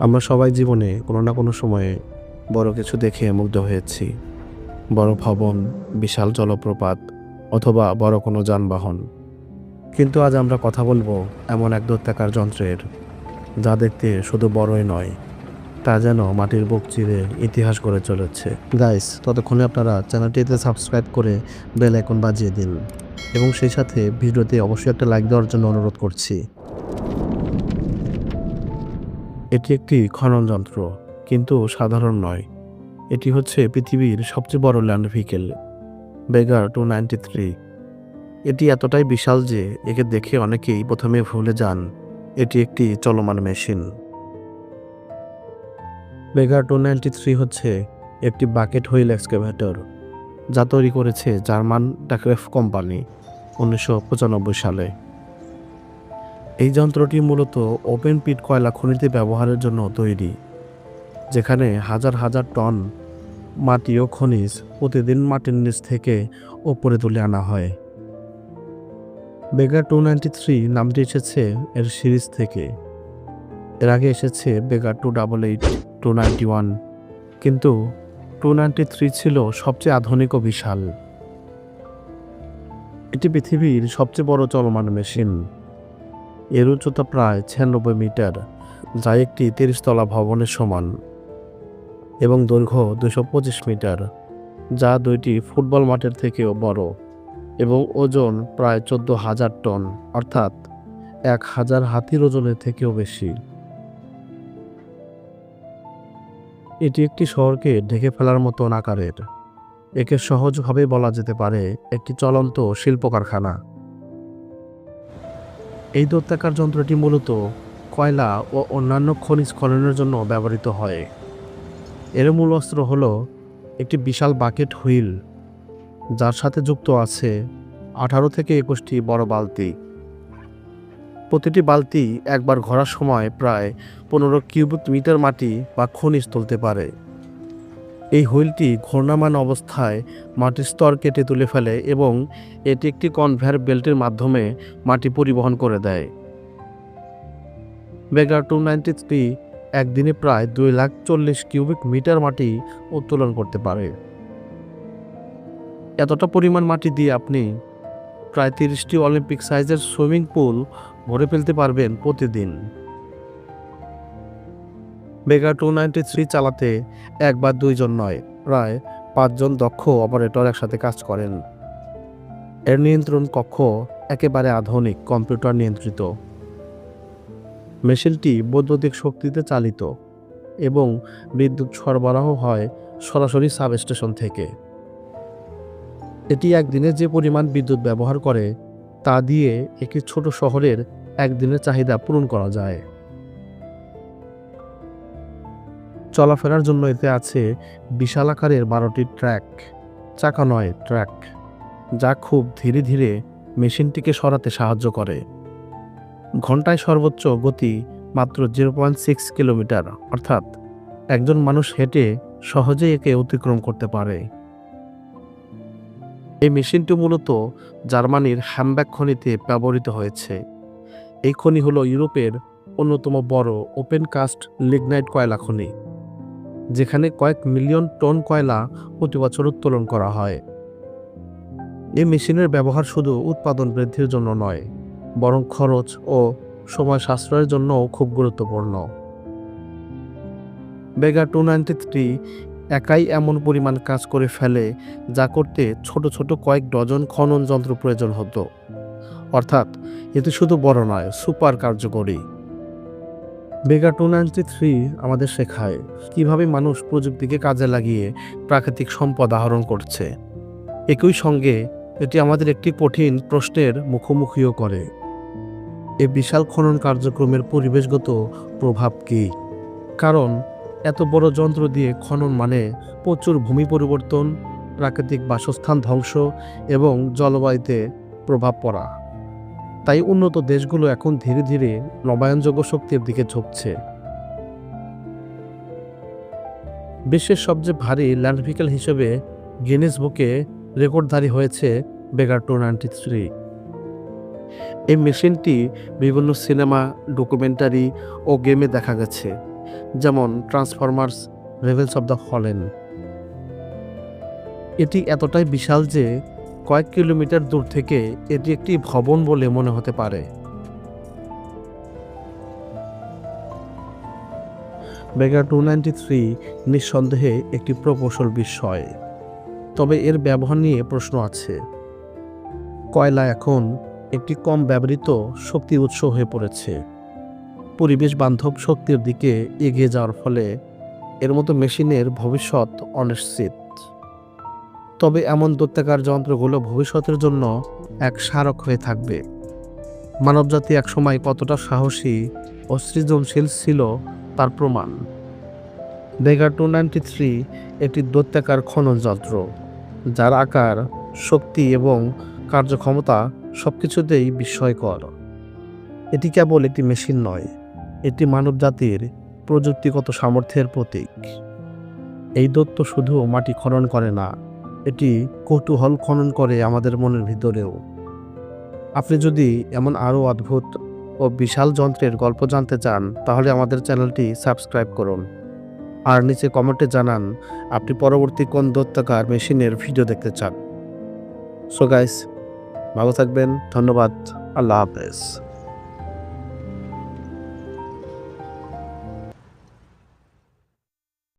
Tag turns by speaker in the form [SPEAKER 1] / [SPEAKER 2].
[SPEAKER 1] আমরা সবাই জীবনে কোনো না কোনো সময়ে বড় কিছু দেখে মুগ্ধ হয়েছি। বড় ভবন, বিশাল জলপ্রপাত, অথবা বড় কোনো যানবাহন। কিন্তু আজ আমরা কথা বলব এমন এক দত্তাকার যন্ত্রের, যা দেখতে শুধু বড়ই নয়, তা যেন মাটির বুক চিরে ইতিহাস গড়ে চলেছে। গাইস ততক্ষণে আপনারা চ্যানেলটিতে সাবস্ক্রাইব করে বেল আইকন বাজিয়ে দিন। এবং সেই সাথে ভিডিওতে অবশ্যই একটা লাইক দেওয়ার জন্য অনুরোধ করছি। এটি একটি খনন যন্ত্র, কিন্তু সাধারণ নয়। এটি হচ্ছে পৃথিবীর সবচেয়ে বড় land vehicle bagger two ninety three এটি এতটাই বিশাল যে একে দেখে অনেকেই প্রথমে ভুলে যান, এটি একটি চলমান machine. Bagger two ninety three হচ্ছে একটি বাকেট হুইল এক্সকেভেটর, যা তৈরি করেছে জার্মান ডাকরেফ কোম্পানি, উনিশশো পঁচানব্বই সালে। এই যন্ত্রটি মূলত ওপেন পিট কয়লা খনিতে ব্যবহারের জন্য তৈরি, যেখানে হাজার হাজার টন মাটি ও খনিজ প্রতিদিন মাটির নিচ থেকে ওপরে তুলে আনা হয়। বেগা টু নাইনটি থ্রি নামটি এসেছে এর সিরিজ থেকে। এর আগে এসেছে bagger two double eight two ninety one কিন্তু টু নাইনটি থ্রি ছিল সবচেয়ে আধুনিক ও বিশাল। এটি পৃথিবীর সবচেয়ে বড় চলমান মেশিন। এর উচ্চতা প্রায় ছিয়ানব্বই মিটার, যা একটি তিরিশতলা ভবনের সমান, এবং দৈর্ঘ্য দুশো পঁচিশ মিটার, যা দুইটি ফুটবল মাঠের থেকেও বড়, এবং ওজন প্রায় চোদ্দ হাজার টন, অর্থাৎ এক হাজার হাতির ওজনের থেকেও বেশি। এটি একটি শহরকে ঢেকে ফেলার মতন আকারের, একে সহজভাবে বলা যেতে পারে একটি চলন্ত শিল্প কারখানা এই দত্তাকার যন্ত্রটি মূলত কয়লা ও অন্যান্য খনিজ খননের জন্য ব্যবহৃত হয়। এর মূল অস্ত্র হল একটি বিশাল বাকেট হুইল, যার সাথে যুক্ত আছে আঠারো থেকে একুশটি বড় বালতি। প্রতিটি বালতি একবার ঘোরার সময় প্রায় পনেরো কিউবিক মিটার মাটি বা খনিজ তুলতে পারে। এই হুইলটি ঘূর্ণায়মান অবস্থায় মাটির স্তর কেটে তুলে ফেলে এবং এটি একটি কনভেয়ার বেল্টের মাধ্যমে মাটি পরিবহন করে দেয়। বেগার টু নাইনটি থ্রি একদিনে প্রায় দুই লাখ চল্লিশ কিউবিক মিটার মাটি উত্তোলন করতে পারে। এতটা পরিমাণ মাটি দিয়ে আপনি প্রায় তিরিশটি অলিম্পিক সাইজের সুইমিং পুল ভরে ফেলতে পারবেন প্রতিদিন। বেগা টু থ্রি চালাতে এক বা দুইজন নয়, প্রায় পাঁচজন দক্ষ অপারেটর একসাথে কাজ করেন। এর নিয়ন্ত্রণ কক্ষ একেবারে আধুনিক, কম্পিউটার নিয়ন্ত্রিত। মেশিনটি বৈদ্যুতিক শক্তিতে চালিত এবং বিদ্যুৎ সরবরাহ হয় সরাসরি সাবস্টেশন থেকে। এটি একদিনে যে পরিমাণ বিদ্যুৎ ব্যবহার করে, তা দিয়ে একটি ছোট শহরের একদিনের চাহিদা পূরণ করা যায়। চলাফেরার জন্য এতে আছে বিশাল আকারের বারোটি ট্র্যাক, চাকা নয়, ট্র্যাক, যা খুব ধীরে ধীরে মেশিনটিকে সরাতে সাহায্য করে। ঘন্টায় সর্বোচ্চ গতি মাত্র জিরো পয়েন্ট সিক্স কিলোমিটার, অর্থাৎ একজন মানুষ হেঁটে সহজেই একে অতিক্রম করতে পারে। এই মেশিনটি মূলত জার্মানির হ্যামব্যাক খনিতে ব্যবহৃত হয়েছে। এই খনি হলো ইউরোপের অন্যতম বড় ওপেন কাস্ট লিগনাইট কয়লা খনি। যেখানে কয়েক মিলিয়ন টন কয়লা প্রতি বছর উত্তোলন করা হয়। এই মেশিনের ব্যবহার শুধু উৎপাদন বৃদ্ধির জন্য নয়, বরং খরচ ও সময় সাশ্রয়ের জন্যও খুব গুরুত্বপূর্ণ। বেগা টু নাইনটি একাই এমন পরিমাণ কাজ করে ফেলে, যা করতে ছোট ছোট কয়েক ডজন খনন যন্ত্র প্রয়োজন হতো। অর্থাৎ, এটি শুধু বড় নয় সুপার কার্যকরী। বেগা টু নাইনটি থ্রি আমাদের শেখায় কীভাবে মানুষ প্রযুক্তিকে কাজে লাগিয়ে প্রাকৃতিক সম্পদ আহরণ করছে। একই সঙ্গে এটি আমাদের একটি কঠিন প্রশ্নের মুখোমুখিও করে। এ বিশাল খনন কার্যক্রমের পরিবেশগত প্রভাব কী? কারণ এত বড় যন্ত্র দিয়ে খনন মানে প্রচুর ভূমি পরিবর্তন, প্রাকৃতিক বাসস্থান ধ্বংস এবং জলবায়ুতে প্রভাব পড়া। তাই উন্নত দেশগুলো এখন ধীরে ধীরে নবায়নযোগ্য শক্তির দিকে ঝুঁকছে। বিশ্বের সবচেয়ে ভারী ল্যান্ড ভেহিকেল হিসেবে গিনেস বুকে রেকর্ডধারী হয়েছে বেগার টু নাইনটি থ্রি। এই মেশিনটি বিভিন্ন সিনেমা, ডকুমেন্টারি ও গেমে দেখা গেছে, যেমন ট্রান্সফরমার্স, রেভেলস অব দ্য হলেন এটি এতটাই বিশাল যে কয়েক কিলোমিটার দূর থেকে এটি একটি ভবন বলে মনে হতে পারে। বেগার টু নাইনটি থ্রি নিঃসন্দেহে একটি প্রকৌশল বিষয়। তবে এর ব্যবহার নিয়ে প্রশ্ন আছে। কয়লা এখন একটি কম ব্যবহৃত শক্তি উৎস হয়ে পড়েছে। পরিবেশ বান্ধব শক্তির দিকে এগিয়ে যাওয়ার ফলে এর মতো মেশিনের ভবিষ্যৎ অনিশ্চিত। তবে এমন দৈত্যাকার যন্ত্রগুলো ভবিষ্যতের জন্য এক স্মারক হয়ে থাকবে। মানবজাতি একসময় কতটা সাহসী ও সৃজনশীল ছিল তার প্রমাণ। বেগার টু নাইনটি থ্রি একটি দৈত্যাকার খনন যন্ত্র, যার আকার, শক্তি এবং কার্যক্ষমতা সব কিছুতেই বিস্ময়কর। এটি কেবল একটি মেশিন নয়, এটি মানবজাতির প্রযুক্তিগত সামর্থ্যের প্রতীক। এই দত্ত শুধু মাটি খনন করে না এটি কৌতূহল খনন করে আমাদের মনের ভিতরেও। আপনি যদি এমন আরও অদ্ভুত ও বিশাল যন্ত্রের গল্প জানতে চান, তাহলে আমাদের চ্যানেলটি সাবস্ক্রাইব করুন। আর নিচে কমেন্টে জানান, আপনি পরবর্তী কোন দত্তাকার মেশিনের ভিডিও দেখতে চান। সো গাইস ভালো থাকবেন, ধন্যবাদ, আল্লাহ হাফেজ।